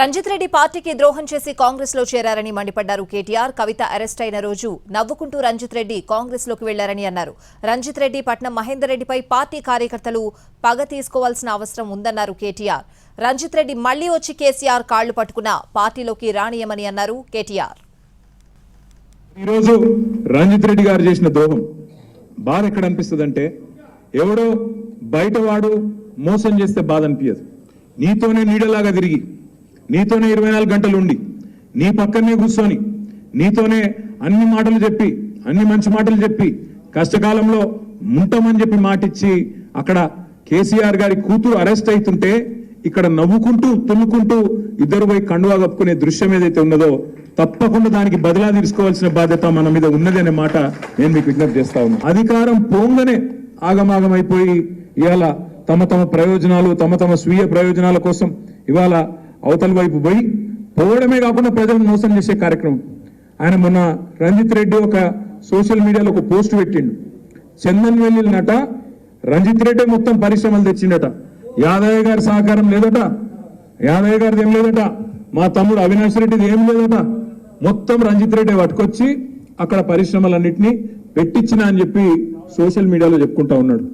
రంజిత్ రెడ్డి పార్టీకి ద్రోహం చేసి కాంగ్రెస్లో చేరారని మండిపడ్డారు కేటీఆర్. కవిత అరెస్ట్ అయిన రోజు నవ్వుకుంటూ రంజిత్ రెడ్డి కాంగ్రెస్లోకి వెళ్ళారని అన్నారు. రంజిత్ రెడ్డి పట్నం మహేందర్ రెడ్డిపై పార్టీ కార్యకర్తలు పగ తీసుకోవాల్సిన అవసరం ఉందన్నారు కేటీఆర్. రంజిత్ రెడ్డి మళ్ళీ వచ్చి కేసీఆర్ కాళ్ళు పట్టుకున్నా పార్టీలోకి రానియమని అన్నారు కేటీఆర్. ఈరోజు రంజిత్ రెడ్డి గారు చేసిన ద్రోహం బాధ ఎక్కడ అనిపిస్తుంది ఎవడో బయటవాడు మోసం చేస్తే బాధ అనిపించదు నీతోనే నీడలాగా తిరిగి నీతోనే ఇరవై నాలుగు గంటలు ఉండి నీ పక్కనే కూర్చొని నీతోనే అన్ని మాటలు చెప్పి అన్ని మంచి మాటలు చెప్పి కష్టకాలంలో ఉంటామని చెప్పి మాటిచ్చి అక్కడ కేసీఆర్ గారి కూతురు అరెస్ట్ అవుతుంటే ఇక్కడ నవ్వుకుంటూ తుమ్ముకుంటూ ఇద్దరు పోయి కండువా కప్పుకునే దృశ్యం ఏదైతే ఉన్నదో తప్పకుండా దానికి బదిలా తీసుకోవాల్సిన బాధ్యత మన మీద ఉన్నది అనే మాట నేను మీకు విజ్ఞప్తి చేస్తా ఉన్నా. అధికారం పోంగనే ఆగమాగం అయిపోయి ఇవాళ తమ తమ ప్రయోజనాలు తమ తమ స్వీయ ప్రయోజనాల కోసం ఇవాళ అవతల వైపు పోయి పోవడమే కాకుండా ప్రజలను మోసం చేసే కార్యక్రమం. ఆయన మొన్న రంజిత్ రెడ్డి ఒక సోషల్ మీడియాలో ఒక పోస్ట్ పెట్టిండు. చందన్ నట రంజిత్ రెడ్డి మొత్తం పరిశ్రమలు తెచ్చిండట. యాదయ్య గారి సహకారం లేదట. యాదయ్య గారిది ఏం లేదట. మా తమ్ముడు అవినాష్ రెడ్డిది ఏం లేదట. మొత్తం రంజిత్ రెడ్డి పట్టుకొచ్చి అక్కడ పరిశ్రమలన్నింటినీ పెట్టించిన అని చెప్పి సోషల్ మీడియాలో చెప్పుకుంటా ఉన్నాడు.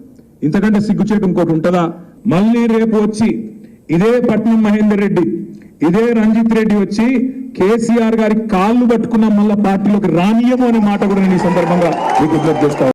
ఇంతకంటే సిగ్గుచేటు ఇంకోటి ఉంటుందా? మళ్ళీ రేపు వచ్చి ఇదే పట్నం మహేందర్ రెడ్డి ఇదే రంజిత్ రెడ్డి వచ్చి కేసీఆర్ గారి కాళ్ళు పట్టుకున్న మళ్ళీ పార్టీలోకి రానియము అనే మాట కూడా నేను ఈ సందర్భంగా విజ్ఞప్తి చేస్తాను